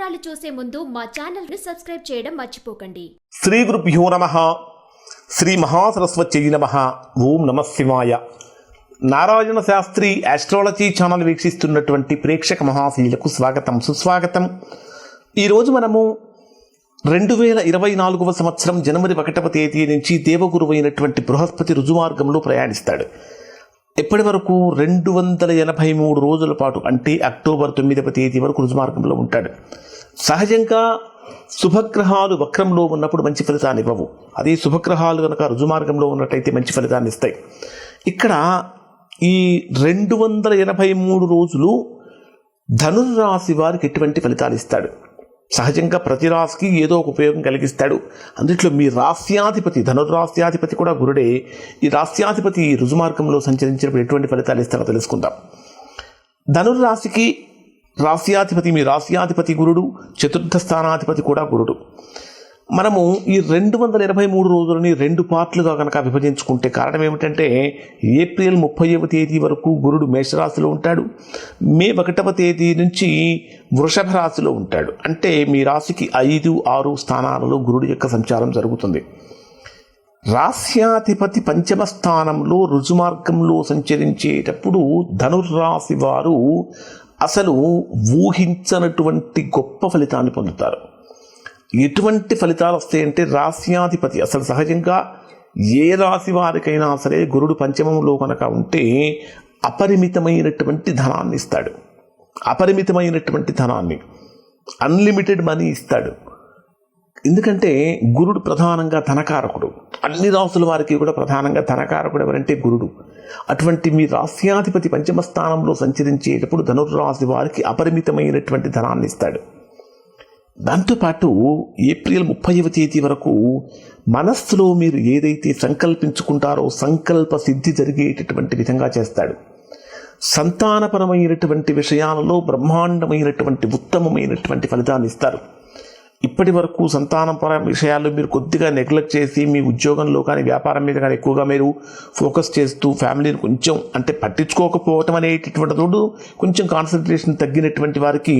వివరాలు చూసే ముందు మా ఛానల్ను సబ్స్క్రైబ్ చేయడం మర్చిపోకండి. శ్రీ గురుభ్యో నమ. శ్రీ మహాసరస్వతి నమ. ఓం నమ శివాయ. నారాయణ శాస్త్రి ఆస్ట్రాలజీ ఛానల్ వీక్షిస్తున్నటువంటి ప్రేక్షక మహాశీలకు స్వాగతం సుస్వాగతం. ఈరోజు మనము రెండు వేల ఇరవై నాలుగవ సంవత్సరం జనవరి ఒకటవ తేదీ నుంచి దేవగురువైనటువంటి బృహస్పతి రుజుమార్గంలో ప్రయాణిస్తాడు. ఎప్పటి వరకు? రెండు వందల ఎనభై మూడు రోజుల పాటు అంటే అక్టోబర్ తొమ్మిదవ తేదీ వరకు రుజుమార్గంలో ఉంటాడు. సహజంగా శుభగ్రహాలు వక్రంలో ఉన్నప్పుడు మంచి ఫలితాన్ని ఇవ్వవు. అదే శుభగ్రహాలు కనుక రుజుమార్గంలో ఉన్నట్టయితే మంచి ఫలితాన్ని ఇస్తాయి. ఇక్కడ ఈ రెండు వందల ఎనభై మూడు రోజులు ధనుర్రాశి వారికి ఎటువంటి ఫలితాలు ఇస్తాడు? సహజంగా ప్రతి రాశికి ఏదో ఒక ఉపయోగం కలిగిస్తాడు. అందుట్లో మీ రాస్యాధిపతి ధనుర్రాస్యాధిపతి కూడా గురుడే. ఈ రాస్యాధిపతి రుజుమార్గంలో సంచరించినప్పుడు ఎటువంటి ఫలితాలు ఇస్తారో తెలుసుకుందాం. ధనుర్రాశికి రాస్యాధిపతి మీ రాస్యాధిపతి గురుడు చతుర్థ స్థానాధిపతి కూడా గురుడు. మనము ఈ రెండు వందల ఇరవై మూడు రోజులని రెండు పార్ట్లుగా కనుక విభజించుకుంటే కారణం ఏమిటంటే ఏప్రిల్ ముప్పైవ తేదీ వరకు గురుడు మేషరాశిలో ఉంటాడు. మే ఒకటవ తేదీ నుంచి వృషభ రాశిలో ఉంటాడు. అంటే మీ రాశికి ఐదు ఆరు స్థానాలలో గురుడు యొక్క సంచారం జరుగుతుంది. రాస్యాధిపతి పంచమ స్థానంలో రుజుమార్గంలో సంచరించేటప్పుడు ధనుర్రాశి వారు అసలు ఊహించనటువంటి గొప్ప ఫలితాన్ని పొందుతారు. ఎటువంటి ఫలితాలు వస్తాయంటే రాస్యాధిపతి. అసలు సహజంగా ఏ రాశి వారికైనా సరే గురుడు పంచమంలో కనుక ఉంటే అపరిమితమైనటువంటి ధనాన్ని ఇస్తాడు. అపరిమితమైనటువంటి ధనాన్ని. అన్లిమిటెడ్ మనీ ఇస్తాడు. ఎందుకంటే గురుడు ప్రధానంగా ధనకారకుడు. అన్ని రాసుల వారికి కూడా ప్రధానంగా ధనకారకుడు ఎవరంటే గురుడు. అటువంటి మీ రాస్యాధిపతి పంచమ స్థానంలో సంచరించేటప్పుడు ధనుర్రాశి వారికి అపరిమితమైనటువంటి ధనాన్ని ఇస్తాడు. దాంతోపాటు ఏప్రిల్ ముప్పైవ తేదీ వరకు మనస్సులో మీరు ఏదైతే సంకల్పించుకుంటారో సంకల్ప సిద్ధి జరిగేటటువంటి విధంగా చేస్తాడు. సంతానపరమైనటువంటి విషయాలలో బ్రహ్మాండమైనటువంటి ఉత్తమమైనటువంటి ఫలితాన్ని ఇస్తారు. ఇప్పటి వరకు సంతానపర విషయాలు మీరు కొద్దిగా నెగ్లెక్ట్ చేసి మీ ఉద్యోగంలో కానీ వ్యాపారం మీద కానీ ఎక్కువగా మీరు ఫోకస్ చేస్తూ ఫ్యామిలీని కొంచెం అంటే పట్టించుకోకపోవటం అనేటటువంటి తోడు కొంచెం కాన్సన్ట్రేషన్ తగ్గినటువంటి వారికి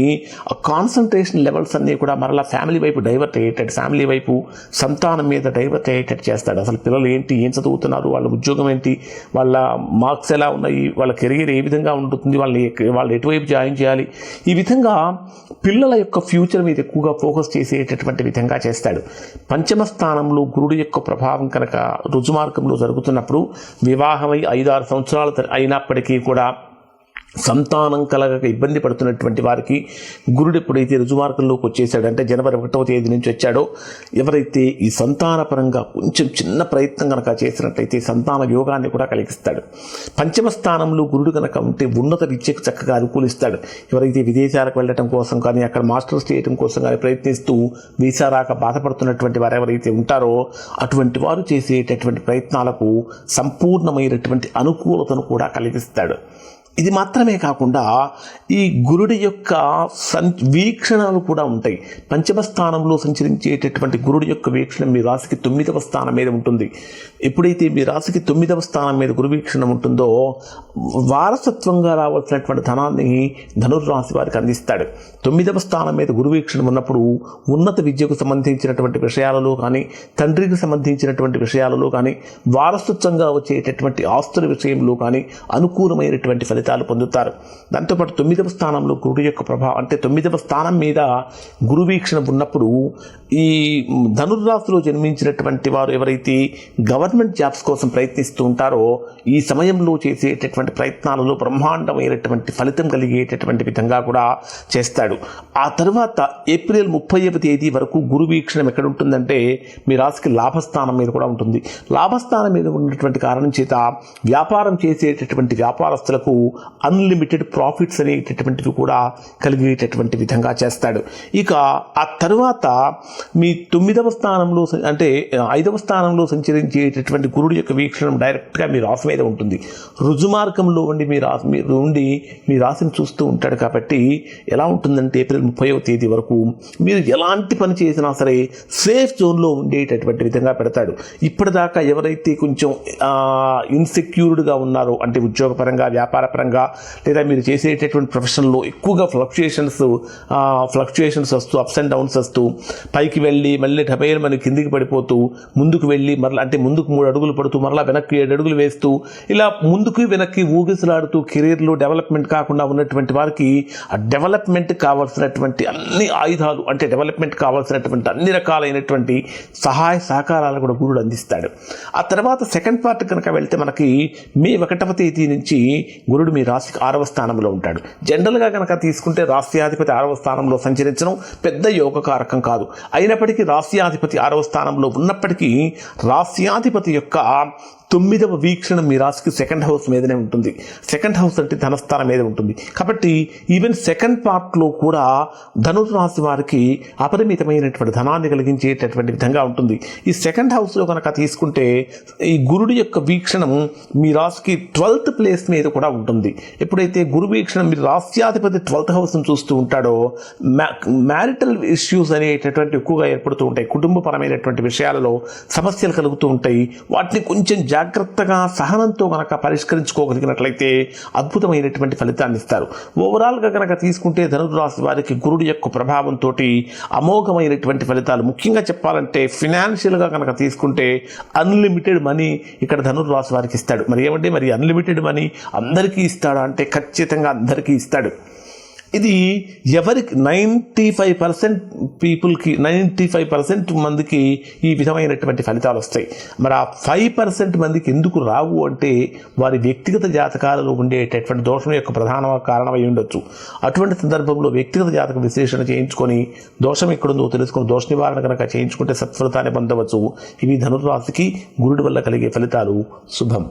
ఆ కాన్సన్ట్రేషన్ లెవెల్స్ అన్నీ కూడా మరలా ఫ్యామిలీ వైపు డైవర్ట్ అయ్యేటట్టు ఫ్యామిలీ వైపు సంతానం మీద డైవర్ట్ అయ్యేటట్టు చేస్తాడు. అసలు పిల్లలు ఏంటి? ఏం చదువుతున్నారు? వాళ్ళ ఉద్యోగం ఏంటి? వాళ్ళ మార్క్స్ ఎలా ఉన్నాయి? వాళ్ళ కెరీర్ ఏ విధంగా ఉంటుంది వాళ్ళని వాళ్ళు ఎటువైపు జాయిన్ చేయాలి? ఈ విధంగా పిల్లల యొక్క ఫ్యూచర్ మీద ఎక్కువగా ఫోకస్ చేసి చేసేటటువంటి విధంగా చేస్తాడు. పంచమ స్థానంలో గురుడు యొక్క ప్రభావం కనుక రుజుమార్గంలో జరుగుతున్నప్పుడు వివాహమై ఐదారు సంవత్సరాలు అయినప్పటికీ కూడా సంతానం కలగక ఇబ్బంది పడుతున్నటువంటి వారికి గురుడు ఎప్పుడైతే రుజుమార్గంలోకి వచ్చేసాడంటే జనవరి ఒకటవ తేదీ నుంచి వచ్చాడో ఎవరైతే ఈ సంతానపరంగా కొంచెం చిన్న ప్రయత్నం కనుక చేసినట్లయితే సంతాన యోగాన్ని కూడా కలిగిస్తాడు. పంచమ స్థానంలో గురుడు కనుక ఉంటే ఉన్నత విద్యకు చక్కగా అనుకూలిస్తాడు. ఎవరైతే విదేశాలకు వెళ్ళటం కోసం కానీ అక్కడ మాస్టర్స్ చేయడం కోసం కానీ ప్రయత్నిస్తూ వీసా రాక బాధపడుతున్నటువంటి వారు ఎవరైతే ఉంటారో అటువంటి వారు చేసేటటువంటి ప్రయత్నాలకు సంపూర్ణమైనటువంటి అనుకూలతను కూడా కలిగిస్తాడు. ఇది మాత్రమే కాకుండా ఈ గురుడి యొక్క సం వీక్షణలు కూడా ఉంటాయి. పంచమ స్థానంలో సంచరించేటటువంటి గురుడి యొక్క వీక్షణ మీ రాశికి తొమ్మిదవ స్థానం మీద ఉంటుంది. ఎప్పుడైతే మీ రాశికి తొమ్మిదవ స్థానం మీద గురు వీక్షణ ఉంటుందో వారసత్వంగా రావాల్సినటువంటి ధనాన్ని ధనుర్రాశి వారికి అందిస్తాడు. తొమ్మిదవ స్థానం మీద గురు వీక్షణ ఉన్నప్పుడు ఉన్నత విద్యకు సంబంధించినటువంటి విషయాలలో కానీ తండ్రికి సంబంధించినటువంటి విషయాలలో కానీ వారసత్వంగా వచ్చేటటువంటి ఆస్తుల విషయంలో కానీ అనుకూలమైనటువంటి ఫలితాలు పొందుతారు. దాంతోపాటు తొమ్మిదవ స్థానంలో గురుడు యొక్క ప్రభావం అంటే తొమ్మిదవ స్థానం మీద గురు వీక్షణ ఉన్నప్పుడు ఈ ధనుర్రాశిలో జన్మించినటువంటి వారు ఎవరైతే గవర్నమెంట్ జాబ్స్ కోసం ప్రయత్నిస్తూ ఉంటారో ఈ సమయంలో చేసేటటువంటి ప్రయత్నాలలో బ్రహ్మాండమైనటువంటి ఫలితం కలిగేటటువంటి విధంగా కూడా చేస్తాడు. ఆ తర్వాత ఏప్రిల్ ముప్పైవ తేదీ వరకు గురు వీక్షణం ఎక్కడ ఉంటుందంటే మీ రాశికి లాభస్థానం మీద కూడా ఉంటుంది. లాభస్థానం మీద ఉన్నటువంటి కారణం చేత వ్యాపారం చేసేటటువంటి వ్యాపారస్తులకు అన్లిమిటెడ్ ప్రాఫిట్స్ అనేటటువంటివి కూడా కలిగేటటువంటి విధంగా చేస్తాడు. ఇక ఆ తరువాత మీ తొమ్మిదవ స్థానంలో అంటే ఐదవ స్థానంలో సంచరించేటటువంటి గురుడు యొక్క వీక్షణం డైరెక్ట్గా మీ రాశి మీద ఉంటుంది. రుజుమార్గంలో ఉండి మీ రాశి మీరు ఉండి మీ రాశిని చూస్తూ ఉంటాడు కాబట్టి ఎలా ఉంటుందంటే ఏప్రిల్ ముప్పైవ తేదీ వరకు మీరు ఎలాంటి పని చేసినా సరే సేఫ్ జోన్లో ఉండేటటువంటి విధంగా పెడతాడు. ఇప్పటిదాకా ఎవరైతే కొంచెం ఇన్సెక్యూర్డ్గా ఉన్నారో అంటే ఉద్యోగపరంగా వ్యాపార పరంగా లేదా మీరు చేసేటటువంటి ప్రొఫెషన్లో ఎక్కువగా ఫ్లక్చుయేషన్స్ ఫ్లక్చుయేషన్స్ వస్తూ అప్స్ అండ్ డౌన్స్ వస్తూ పైకి వెళ్ళి మళ్ళీ డబైలు మనకి కిందికి పడిపోతూ ముందుకు వెళ్ళి మరలా అంటే ముందుకు మూడు అడుగులు పడుతూ మరలా వెనక్కి ఏడు అడుగులు వేస్తూ ఇలా ముందుకు వెనక్కి ఊగిసలాడుతూ కెరీర్లో డెవలప్మెంట్ కాకుండా ఉన్నటువంటి వారికి ఆ డెవలప్మెంట్ కావాల్సినటువంటి అన్ని ఆయుధాలు అంటే డెవలప్మెంట్ కావాల్సినటువంటి అన్ని రకాలైనటువంటి సహాయ సహకారాలు కూడా గురుడు అందిస్తాడు. ఆ తర్వాత సెకండ్ పార్ట్ కనుక వెళ్తే మనకి మే ఒకటవ తేదీ నుంచి గురుడు మీ రాశికి ఆరవ స్థానంలో ఉంటాడు. జనరల్గా కనుక తీసుకుంటే రాష్ట్రాధిపతి ఆరవ స్థానంలో సంచరించడం పెద్ద యోగకారకం కాదు. అయినప్పటికీ రాష్ట్రాధిపతి ఆరవ స్థానంలో ఉన్నప్పటికీ రాష్ట్రాధిపతి యొక్క తొమ్మిదవ వీక్షణ మీ రాశికి సెకండ్ హౌస్ మీదనే ఉంటుంది. సెకండ్ హౌస్ అంటే ధనస్థానం మీద ఉంటుంది. కాబట్టి ఈవెన్ సెకండ్ పార్ట్లో కూడా ధనుసు రాశి వారికి అపరిమితమైనటువంటి ధనాన్ని కలిగించేటటువంటి విధంగా ఉంటుంది. ఈ సెకండ్ హౌస్లో కనుక తీసుకుంటే ఈ గురుడి యొక్క వీక్షణం మీ రాశికి ట్వెల్త్ ప్లేస్ మీద కూడా ఉంటుంది. ఎప్పుడైతే గురు వీక్షణం మీరు రాష్ట్రాధిపతి ట్వెల్త్ హౌస్ని చూస్తూ ఉంటాడో మ్యారిటల్ ఇష్యూస్ అనేటటువంటి ఎక్కువగా ఏర్పడుతూ ఉంటాయి. కుటుంబపరమైనటువంటి విషయాలలో సమస్యలు కలుగుతూ ఉంటాయి. వాటిని కొంచెం జాగ్రత్తగా సహనంతో కనుక పరిష్కరించుకోగలిగినట్లయితే అద్భుతమైనటువంటి ఫలితాన్ని ఇస్తారు. ఓవరాల్గా కనుక తీసుకుంటే ధనుసు వారికి గురుడు యొక్క ప్రభావంతో అమోఘమైనటువంటి ఫలితాలు. ముఖ్యంగా చెప్పాలంటే ఫినాన్షియల్గా కనుక తీసుకుంటే అన్లిమిటెడ్ మనీ ఇక్కడ ధనుర్రాశి వారికి ఇస్తాడు. మరి ఏమంటే మరి అన్లిమిటెడ్ మనీ అందరికీ ఇస్తాడా? అంటే ఖచ్చితంగా అందరికీ ఇస్తాడు. ఇది ఎవరికి నైంటీ ఫైవ్ పర్సెంట్ పీపుల్కి నైంటీ ఫైవ్ పర్సెంట్ మందికి ఈ విధమైనటువంటి ఫలితాలు వస్తాయి. మరి ఆ ఫైవ్ పర్సెంట్ మందికి ఎందుకు రావు అంటే వారి వ్యక్తిగత జాతకాలలో ఉండేటటువంటి దోషం యొక్క ప్రధాన కారణమై ఉండొచ్చు. అటువంటి సందర్భంలో వ్యక్తిగత జాతక విశ్లేషణ చేయించుకొని దోషం ఎక్కడుందో తెలుసుకొని దోష నివారణ కనుక చేయించుకుంటే సత్ఫలితాన్ని పొందవచ్చు. ఇవి ధనుర్రాశికి గురుడి వల్ల కలిగే ఫలితాలు. శుభం.